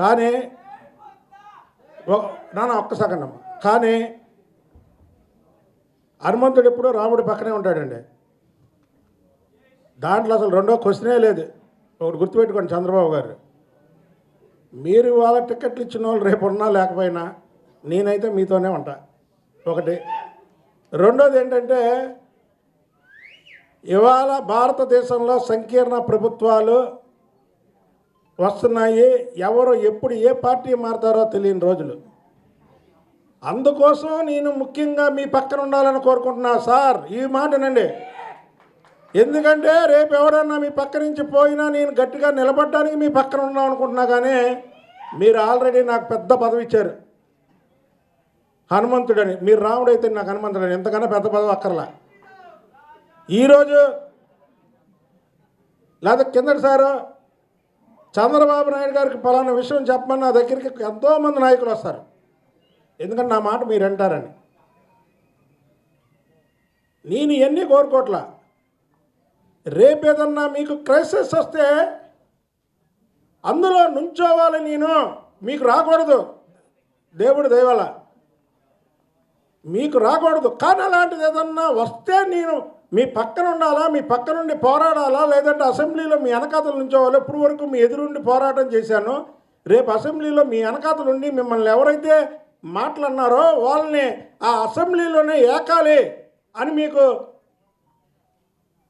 కానీ నాన్న ఒక్క సెకండ్ కానీ హనుమంతుడు ఎప్పుడు రాముడి పక్కనే ఉంటాడండి. దాంట్లో అసలు రెండో క్వశ్చనే లేదు. ఒకటి గుర్తుపెట్టుకోండి చంద్రబాబు గారు. మీరు వాళ్ళ టికెట్లు ఇచ్చిన వాళ్ళు రేపు ఉన్నా లేకపోయినా నేనైతే మీతోనే ఉంటా. ఒకటి. రెండోది ఏంటంటే ఇవాళ భారతదేశంలో సంకీర్ణ ప్రభుత్వాలు వస్తున్నాయి ఎవరు ఎప్పుడు ఏ పార్టీ మారుతారో తెలియని రోజులు. అందుకోసం నేను ముఖ్యంగా మీ పక్కన ఉండాలని కోరుకుంటున్నా సార్. ఈ మాటనండి ఎందుకంటే రేపు ఎవరన్నా మీ పక్క నుంచి పోయినా నేను గట్టిగా నిలబడడానికి మీ పక్కన ఉన్నాం అనుకుంటున్నా కానీ మీరు ఆల్రెడీ నాకు పెద్ద పదవి ఇచ్చారు. హనుమంతుడని మీరు రాముడు అయితే నాకు హనుమంతుడని ఎంతకన్నా పెద్ద పదవి అక్కర్లా. ఈరోజు లేదా కిందటి సారు చంద్రబాబు నాయుడు గారికి పలానా విషయం చెప్పమని నా దగ్గరికి ఎంతోమంది నాయకులు వస్తారు. ఎందుకంటే నా మాట మీరు అంటారని నేను ఇవన్నీ కోరుకోట్లా? రేపేదన్నా మీకు క్రైసిస్ వస్తే అందులో నుంచోవాలి నేను. మీకు రాకూడదు. దేవుడు దయవల్ల. మీకు రాకూడదు. కానీ అలాంటిది ఏదన్నా వస్తే నేను మీ పక్కన ఉండాలా? మీ పక్క నుండి పోరాడాలా? లేదంటే అసెంబ్లీలో మీ వెనకాతల నుంచోవాలి ఇప్పుడు వరకు మీ ఎదురుండి పోరాటం చేశాను? రేపు అసెంబ్లీలో మీ వెనకాతలుండి మిమ్మల్ని ఎవరైతే మాట్లాడినారో వాళ్ళని ఆ అసెంబ్లీలోనే ఏకాలి అని మీకు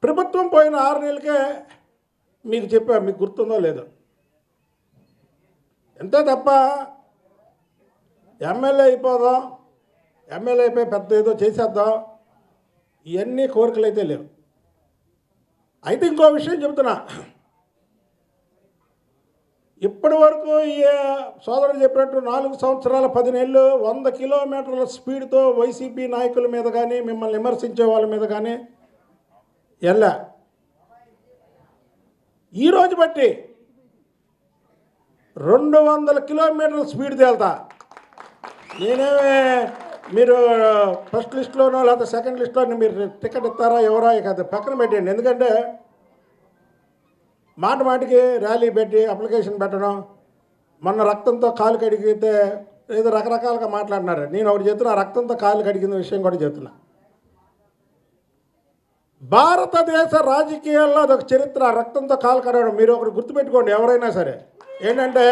ప్రభుత్వం పోయిన ఆరు నెలలకే మీకు చెప్పా మీకు గుర్తుందో లేదో. అంతే తప్ప ఎమ్మెల్యే అయిపోదాం ఎమ్మెల్యే అయిపోయి పెద్ద ఏదో చేసేద్దాం ఇవన్నీ కోరికలు అయితే లేవు. అయితే ఇంకో విషయం చెబుతున్నా ఇప్పటి వరకు ఈ సోదరుడు చెప్పినట్టు నాలుగు సంవత్సరాల పదినేళ్ళు వంద కిలోమీటర్ల స్పీడ్తో వైసీపీ నాయకుల మీద కానీ మిమ్మల్ని విమర్శించే వాళ్ళ మీద కానీ వెళ్ళా ఈరోజు బట్టి రెండు వందల కిలోమీటర్ల స్పీడ్ తేల్తా. నేనేమే మీరు ఫస్ట్ లిస్ట్లోనో లేకపోతే సెకండ్ లిస్ట్లోనో మీరు టికెట్ ఇస్తారా ఎవరా ఇక అది పక్కన పెట్టండి ఎందుకంటే మాట మాటికి ర్యాలీ పెట్టి అప్లికేషన్ పెట్టడం మొన్న రక్తంతో కాలు కడిగితే ఏదో రకరకాలుగా మాట్లాడినారు. నేను ఒకటి చెప్తున్నా రక్తంతో కాలు కడిగిన విషయం కూడా చెప్తున్నా. భారతదేశ రాజకీయాల్లో అదొక చరిత్ర రక్తంతో కాలు కడగడం మీరు ఒకటి గుర్తుపెట్టుకోండి ఎవరైనా సరే. ఏంటంటే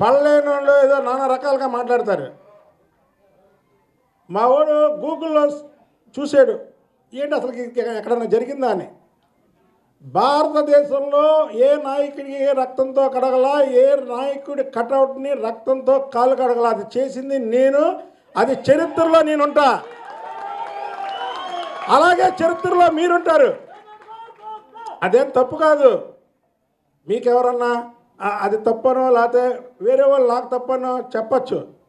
పళ్ళైన వాళ్ళు ఏదో నానా రకాలుగా మాట్లాడతారు. మా వాడు గూగుల్లో చూశాడు. ఏంటి అసలు ఎక్కడన్నా జరిగిందా అని. భారతదేశంలో ఏ నాయకుడికి ఏ రక్తంతో కడగలా ఏ నాయకుడి కటౌట్ని రక్తంతో కాలు కడగలా అది చేసింది నేను అది చరిత్రలో నేనుంటా. అలాగే చరిత్రలో మీరుంటారు. అదేం తప్పు కాదు. మీకెవరన్నా అది తప్పనో లేకపోతే వేరే వాళ్ళు నాకు తప్పనో చెప్పచ్చు.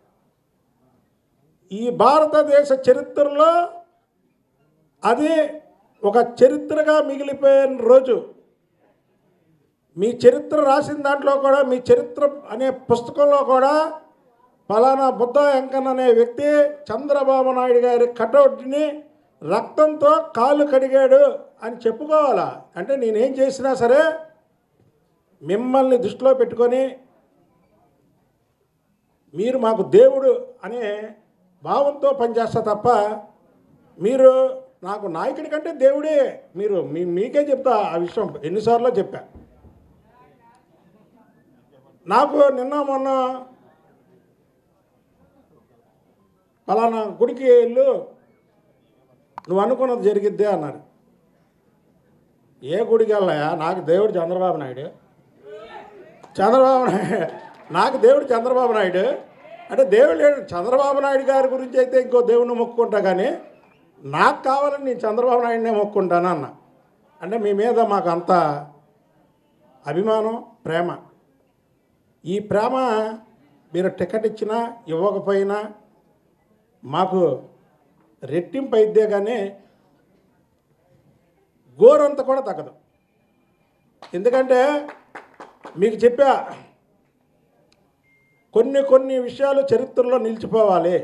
ఈ భారతదేశ చరిత్రలో అది ఒక చరిత్రగా మిగిలిపోయిన రోజు. మీ చరిత్ర రాసిన దాంట్లో కూడా మీ చరిత్ర అనే పుస్తకంలో కూడా ఫలానా బుద్ధ వెంకన్న అనే వ్యక్తి చంద్రబాబు నాయుడు గారి కటౌట్ని రక్తంతో కాలు కడిగాడు అని చెప్పుకోవాలా? అంటే నేనేం చేసినా సరే మిమ్మల్ని దృష్టిలో పెట్టుకొని మీరు మాకు దేవుడు అనే భావంతో పనిచేస్తా తప్ప మీరు నాకు నాయకుడి కంటే దేవుడే. మీరు మీ మీకే చెప్తా ఆ విషయం. ఎన్నిసార్లు చెప్పా. నాకు నిన్న మొన్న పలానా గుడికి వెళ్ళు. నువ్వు అనుకున్నది జరిగిద్దే అన్నారు. ఏ గుడికి వెళ్ళాయా? నాకు దేవుడు చంద్రబాబు నాయుడు. చంద్రబాబు నాయుడు. నాకు దేవుడు చంద్రబాబు నాయుడు. అంటే దేవుడు లేడు. చంద్రబాబు నాయుడు గారి గురించి అయితే ఇంకో దేవుని మొక్కుకుంటా కానీ నాకు కావాలని నేను చంద్రబాబు నాయుడినే మొక్కుంటాను అన్న. అంటే మీ మీద మాకు అంత అభిమానం ప్రేమ. ఈ ప్రేమ మీరు టికెట్ ఇచ్చినా ఇవ్వకపోయినా మాకు రెట్టింపు అయితే కానీ గోరంత కూడా తగ్గదు. ఎందుకంటే మీకు చెప్పా కొన్ని కొన్ని విషయాలు చరిత్రలో నిలిచిపోవాలి.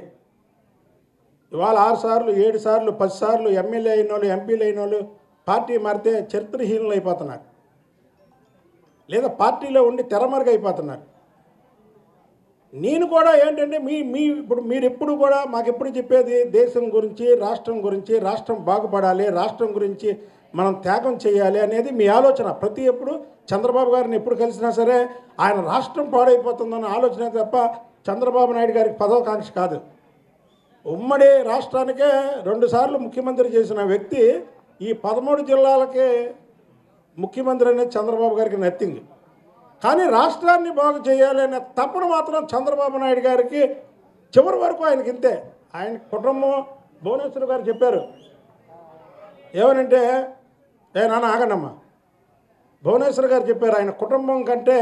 ఇవాళ ఆరు సార్లు ఏడు సార్లు పది సార్లు ఎమ్మెల్యే అయిన వాళ్ళు ఎంపీలు అయిన వాళ్ళు పార్టీ మారితే చరిత్రహీనులు అయిపోతున్నారు. లేదా పార్టీలో ఉండి తెరమరుగైపోతున్నారు. నేను కూడా ఏంటంటే మీ మీ ఇప్పుడు మీరు ఎప్పుడు కూడా మాకు ఎప్పుడు చెప్పేది దేశం గురించి రాష్ట్రం గురించి రాష్ట్రం బాగుపడాలి రాష్ట్రం గురించి మనం త్యాగం చేయాలి అనేది మీ ఆలోచన. ప్రతి ఎప్పుడు చంద్రబాబు గారిని ఎప్పుడు కలిసినా సరే ఆయన రాష్ట్రం పాడైపోతుందన్న ఆలోచన తప్ప చంద్రబాబు నాయుడు గారికి పదవకాంక్ష కాదు. ఉమ్మడి రాష్ట్రానికే రెండుసార్లు ముఖ్యమంత్రి చేసిన వ్యక్తి ఈ పదమూడు జిల్లాలకే ముఖ్యమంత్రి అనేది చంద్రబాబు గారికి నథింగ్. కానీ రాష్ట్రాన్ని బాగు చేయాలి అనే తపన మాత్రం చంద్రబాబు నాయుడు గారికి చివరి వరకు ఆయనకి ఇంతే. ఆయన కుటుంబం భువనేశ్వర్ గారు చెప్పారు. ఏమనంటే ఏ నాన్న ఆగనమ్మా భువనేశ్వర్ గారు చెప్పారు ఆయన కుటుంబం కంటే